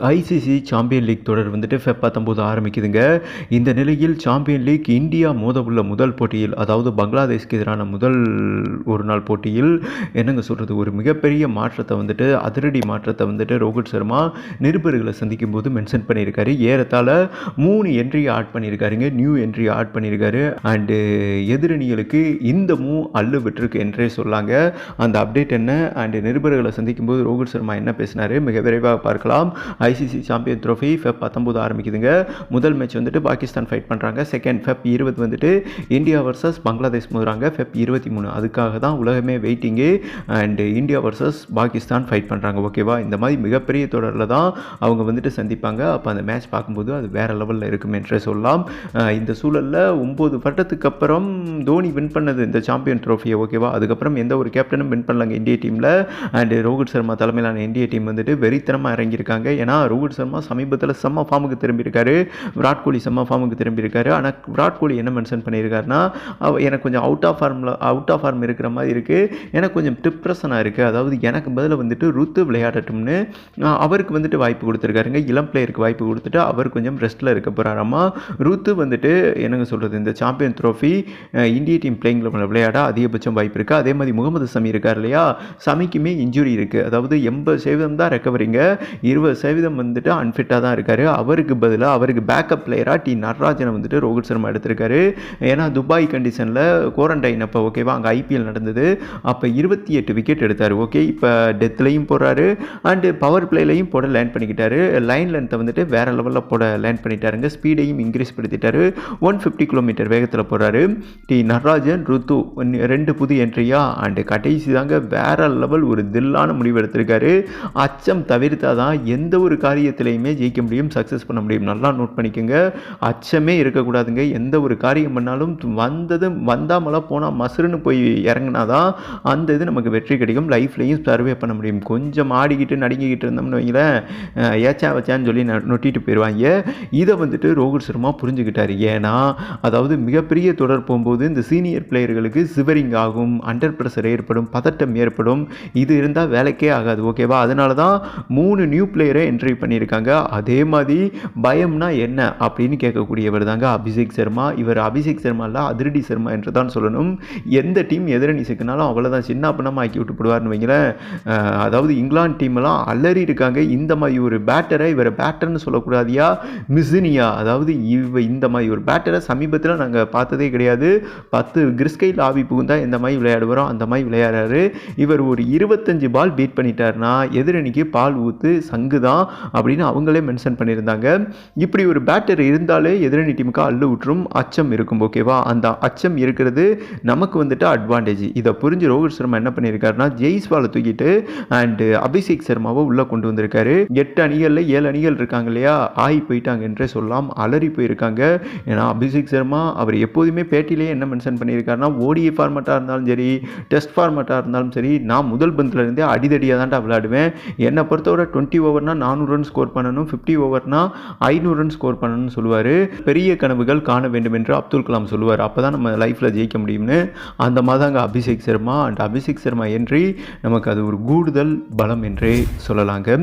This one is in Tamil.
ஐசிசி சாம்பியன் லீக் தொடர் வந்துட்டு ஃபெப் பத்தொம்போது ஆரம்பிக்குதுங்க. இந்த நிலையில் சாம்பியன் லீக் இந்தியா மோதவுள்ள முதல் போட்டியில் அதாவது பங்களாதேஷ்க்கு எதிரான முதல் ஒரு நாள் போட்டியில் என்னங்க சொல்கிறது ஒரு மிகப்பெரிய மாற்றத்தை வந்துட்டு அதிரடி மாற்றத்தை வந்துட்டு ரோஹித் சர்மா நிருபர்களை சந்திக்கும் போது மென்ஷன் பண்ணியிருக்காரு. ஏறத்தாழ மூணு என்ட்ரி ஆட் பண்ணியிருக்காருங்க நியூ என்ட்ரி ஆட் பண்ணியிருக்காரு. அண்டு எதிரணிகளுக்கு இந்த மூ அள்ளு விட்டுருக்கு என்றே சொல்லாங்க. அந்த அப்டேட் என்ன? அண்டு நிருபர்களை சந்திக்கும் போது ரோஹித் சர்மா என்ன பேசினார்? மிக விரைவாக பார்க்கலாம். ஐசிசி சாம்பியன் ட்ரோஃபி ஃபெப் பத்தொம்போது ஆரம்பிக்குதுங்க. முதல் மேட்ச் வந்துட்டு பாகிஸ்தான் ஃபைட் பண்ணுறாங்க செகண்ட் ஃபெப் இருபது வந்துட்டு இந்தியா வர்சஸ் பங்களாதேஷ் மோதுறாங்க. ஃபெப் இருபத்தி மூணு. அதுக்காக தான் உலகமே waiting and India versus Pakistan fight பண்ணுறாங்க ஓகேவா இந்த மாதிரி மிகப்பெரிய தொடரில் தான் அவங்க வந்துட்டு சந்திப்பாங்க. அப்போ அந்த மேட்ச் பார்க்கும்போது அது வேறு லெவலில் இருக்கும் என்றே சொல்லலாம். இந்த சூழலில் ஒம்பது வருடத்துக்கு அப்புறம் தோனி வின் பண்ணது இந்த சாம்பியன் ட்ரோஃபியை ஓகேவா அதுக்கப்புறம் எந்த ஒரு கேப்டனும் வின் பண்ணலாங்க இந்திய டீமில் அண்டு ரோஹித் சர்மா தலைமையிலான இந்திய டீம் வந்துட்டு வெறித்தனமாக இறங்கியிருக்காங்க. ஏன்னா ரோஹித் சர்மா சமீபத்தில் செம்ம ஃபார்முக்கு திரும்பியிருக்காரு. விராட் கோலி செம்ம ஃபார்முக்கு திரும்பியிருக்காரு. ஆனால் விராட் கோலி என்ன மென்ஷன் பண்ணியிருக்காருன்னா எனக்கு கொஞ்சம் அவுட் ஆஃப் ஃபார்மில் அவுட் ஆஃப் ஃபார்ம் இருக்கிற மாதிரி இருக்குது எனக்கு கொஞ்சம் டிப்ரெஷனாக இருக்குது அதாவது எனக்கு பதிலாக வந்துட்டு ருத்து விளையாடட்டும்னு அவருக்கு வந்துட்டு வாய்ப்பு கொடுத்துருக்காருங்க. இளம் பிளேயருக்கு வாய்ப்பு கொடுத்துட்டு அவர் கொஞ்சம் ரெஸ்ட்டில் இருக்க போகிறாராமா ருத்து வந்துட்டு என்னங்க சொல்கிறது இந்த சாம்பியன் ட்ரோஃபி இந்திய டீம் பிளேயிங் விளையாட அதிகபட்சம் வாய்ப்பு இருக்குது அதே மாதிரி முகமது சமி இருக்கார் இல்லையா? சமிக்குமே இன்ஜுரி இருக்குது அதாவது எண்பது சதவீதம் தான் ரெக்கவரிங்க இருபது சதவீதம் வந்துட்டு அன்ஃபிட்டாக தான் இருக்கார். அவருக்கு பதிலாக அவருக்கு பேக்கப் பிளேயராக டி நடராஜனை வந்துட்டு ரோஹித் சர்மா எடுத்திருக்காரு. ஏன்னா துபாய் கண்டிஷனில் குவாரண்டைன் அப்போ ஓகேவா அங்கே ஐபிஎல் நடந்தது. அப்போ இருபத்தி எட்டு விக்கெட் எடுத்தார் ஓகே இப்போ டெத்லையும் போடுறாரு. அண்டு பவர் பிளேலையும் போட லேண்ட் பண்ணிக்கிட்டாரு. லைன் லென்த்தை வந்துட்டு வேறு லெவலில் போட லேண்ட் பண்ணிட்டாருங்க. ஸ்பீடையும் இன்க்ரீஸ் படுத்திட்டாரு. ஒன் ஃபிஃப்டி கிலோமீட்டர் வேகத்தில் போகிறாரு டி நடராஜன் ருத்து ரெண்டு புது என்ட்ரியா அண்டு கடைசி தாங்க வேற லெவல் ஒரு தில்லான முடிவு எடுத்திருக்காரு. அச்சம் தவிர்த்தாதான் எந்த ஒரு காரியத்திலையுமே ஜெயிக்க முடியும் சக்ஸஸ் பண்ண முடியும். நல்லா நோட் பண்ணிக்கோங்க. அச்சமே இருக்கக்கூடாதுங்க. எந்த ஒரு காரியம் பண்ணாலும் வந்தது வந்தாமல போனால் மசுருன்னு போய் இறங்கினா தான் அந்த இது நமக்கு வெற்றி கிடைக்கும். லைஃப்லையும் சர்வே பண்ண முடியும். கொஞ்சம் ஆடிக்கிட்டு நடுங்கிக்கிட்டு இருந்தோம்னு வைங்களேன் ஏச்சா வச்சான்னு சொல்லி ந- நொட்டிட்டு போயிடுவாங்க இதை வந்துட்டு ரோஹித் சர்மா புரிஞ்சுக்கிட்டார். ஏன்னா அதாவது மிகப்பெரிய தொடர் போகும்போது இந்த சீனியர் பிளேயர்களுக்கு சிவரிங் ஆகும் அண்டர் ப்ரெஷர் ஏற்படும் பதட்டம் ஏற்படும். இது இருந்தால் வேலைக்கே ஆகாது ஓகேவா அதனால தான் மூணு நியூ பிளேயரை என்ட்ரி பண்ணியிருக்காங்க. அதே மாதிரி பயம்னா என்ன அப்படின்னு கேட்கக்கூடியவர் தாங்க அபிஷேக் சர்மா. இவர் அபிஷேக் சர்மாவில் அதிரடி சர்மா என்று தான் சொல்லணும். எந்த டீம் எதிரணி சிக்கினாலும் அவ்வளோதான் சின்ன பண்ணாமல் ஆக்கி விட்டு போடுவார்னு வைங்களேன். அதாவது இங்கிலாந்து டீம்லாம் அலறி இருக்காங்க. இந்த மாதிரி ஒரு பேட்டரை இவரை பேட்டர்னு சொல்லக்கூடாதியா? மிசினியா. அதாவது இவ இந்த மாதிரி ஒரு பேட்டரை சமீபத்தில் நாங்கள் பார்த்ததே கிடையாது. பத்து கிறிஸ்கைல் ஆவி புகுந்தா இந்த மாதிரி விளையாடுவாரோ அந்த மாதிரி விளையாடுறாரு. இவர் ஒரு இருபத்தஞ்சு பால் பீட் பண்ணிட்டாருன்னா எதிரணிக்கு பால் ஊத்து சங்கு தான் அப்படின்னு அவங்களே மென்ஷன் பண்ணியிருந்தாங்க. இப்படி ஒரு பேட்டர் இருந்தாலே எதிரணி டீமுக்கு அள்ளு விட்டுரும் அச்சம் இருக்கும் ஓகேவா அந்த அச்சம் இருக்கிறது நமக்கு வந்துட்டு அட்வான்டேஜ் இதை புரிஞ்சு ரோஹித் சர்மா என்ன பண்ணியிருக்காருன்னா ஜெய்ஸ்வாலை தூக்கிட்டு அண்டு அபிஷேக் சர்மாவை உள்ளே கொண்டு வந்திருக்காரு. எட்டு அணிகளில் ஏழு அணிகள் இருக்காங்க இல்லையா? ஆகி போயிட்டாங்க என்றே சொல்லலாம் அலறி போயிருக்காங்க. ஏன்னா அபிஷேக் சர்மா அவர் எப்போதுமே பேட்டிலேயே என்ன மென்ஷன் பண்ணியிருக்காருன்னா ஓடிஏ ஃபார்மேட்டாக இருந்தாலும் சரி டெஸ்ட் ஃபார்மேட்டாக இருந்தாலும் சரி நான் முதல் பந்தில் இருந்தே அடிதடியாக தான்டா விளையாடுவேன். என்னை பொறுத்தவரை டுவெண்ட்டி ஓவர்னால் நான் நானூறு ரன் ஸ்கோர் பண்ணணும் ஃபிஃப்டி ஓவர்னால் ஐநூறு ரன் ஸ்கோர் பண்ணணும்னு சொல்லுவார். பெரிய கனவுகள் காண வேண்டும் என்று அப்துல் கலாம் சொல்லுவார். அப்போ தான் நம்ம லைஃப்பில் ஜெயிக்க முடியும்னு. அந்த மாதிரி தாங்க அபிஷேக் சர்மா. அண்ட் அபிஷேக் சர்மா என்றி நமக்கு அது ஒரு கூடுதல் பலம் என்றே சொல்லலாங்க.